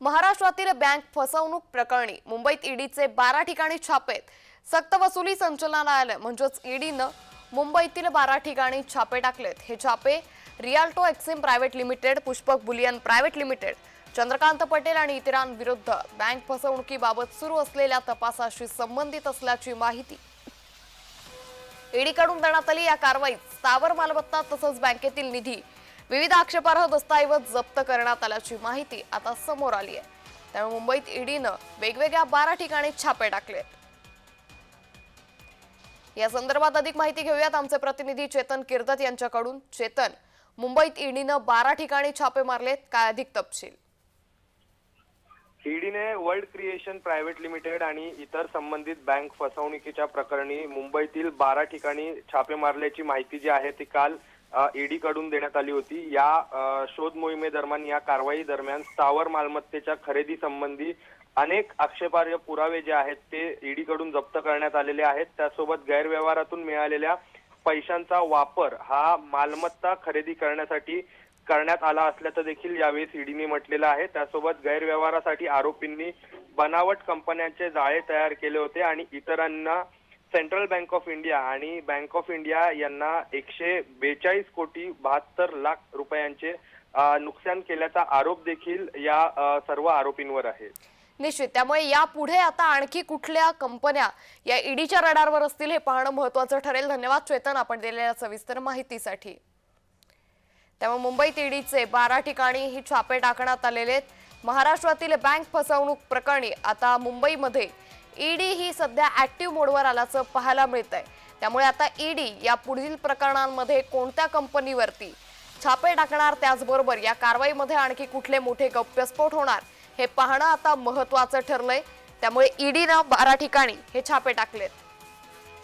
महाराष्ट्रातील बँक फसवणूक प्रकरणी मुंबईत ईडीचे बारा ठिकाणी छापेत सक्तवसुली संचालनालय म्हणजेच ईडीनं मुंबईतील बारा ठिकाणी छापे टाकलेत हे छापे Rialto Exim private limited Pushpak bullion private limited Chandrakant Patel आणि इतरांविरुद्ध बँक फसवणुकीबाबत सुरू असलेल्या तपासाशी संबंधित असल्याची माहिती. ईडीकडून देण्यात आली या कारवाईत स्थावर मालमत्ता तसंच बँकेतील निधी विविध आक्षेपार्ह दस्तऐवज जप्त करण्यात आल्याची माहिती आता समोर आली आहे. त्यामुळे मुंबईत ईडीनं वेगवेगळ्या बारा ठिकाणी छापे टाकलेत या संदर्भात अधिक माहिती घेऊयात आमचे प्रतिनिधी चेतन किर्दत यांच्याकडून. चेतन मुंबईत ईडीनं बारा ठिकाणी छापे मारलेत काय अधिक तपशील? ईडीने वर्ल्ड क्रिएशन प्रायव्हेट लिमिटेड आणि इतर संबंधित बँक फसवणुकीच्या प्रकरणी मुंबईतील बारा ठिकाणी छापे मारल्याची माहिती जी आहे ती काल ईडी कडून देण्यात आली होती. या शोध मोहिमेदरम्यान या कारवाई दरम्यान स्थावर मालमत्तेच्या खरेदी संबंधी अनेक आक्षेपार्ह पुरावे जे आहेत ते ईडी कडून जप्त करण्यात आलेले आहेत. त्यासोबत गैरव्यवहारातून मिळालेल्या पैशांचा वापर हा मालमत्ता खरेदी करण्यासाठी करण्यात आला असल्याचं देखील यावेळी ईडीने म्हटलेलं आहे. त्यासोबत गैरव्यवहारासाठी आरोपींनी बनावट कंपन्यांचे जाळे तयार केले होते आणि इतरांना सेंट्रल बँक ऑफ इंडिया आणि बँक ऑफ इंडिया यांना एकशे बेचाळीस कोटी बहात्तर लाख रुपयांचे नुकसान केल्याचा आरोप देखील या सर्व आरोपींवर आहे. निश्चित. त्यामुळे यापुढे आता आणखी कुठल्या कंपन्या या ईडीच्या रडारवर असतील हे पाहणं महत्वाचं ठरेल. धन्यवाद चेतन आपण दिलेल्या सविस्तर माहितीसाठी. त्यामुळे मुंबईत ईडीचे बारा ठिकाणी ही छापे टाकण्यात आलेले आहेत. महाराष्ट्रातील बँक फसवणूक प्रकरणी आता मुंबईमध्ये ईडी ही सध्या ऍक्टिव्ह मोडवर आल्याचं पाहायला मिळत आहे त्यामुळे आता ईडी या पुढील प्रकरणांमध्ये कोणत्या कंपनीवरती छापे टाकणार त्याचबरोबर या कारवाईमध्ये आणखी कुठले मोठे गप्यस्फोट होणार हे पाहणं आता महत्वाचं ठरलंय. त्यामुळे ईडीनं बारा ठिकाणी हे छापे टाकलेत.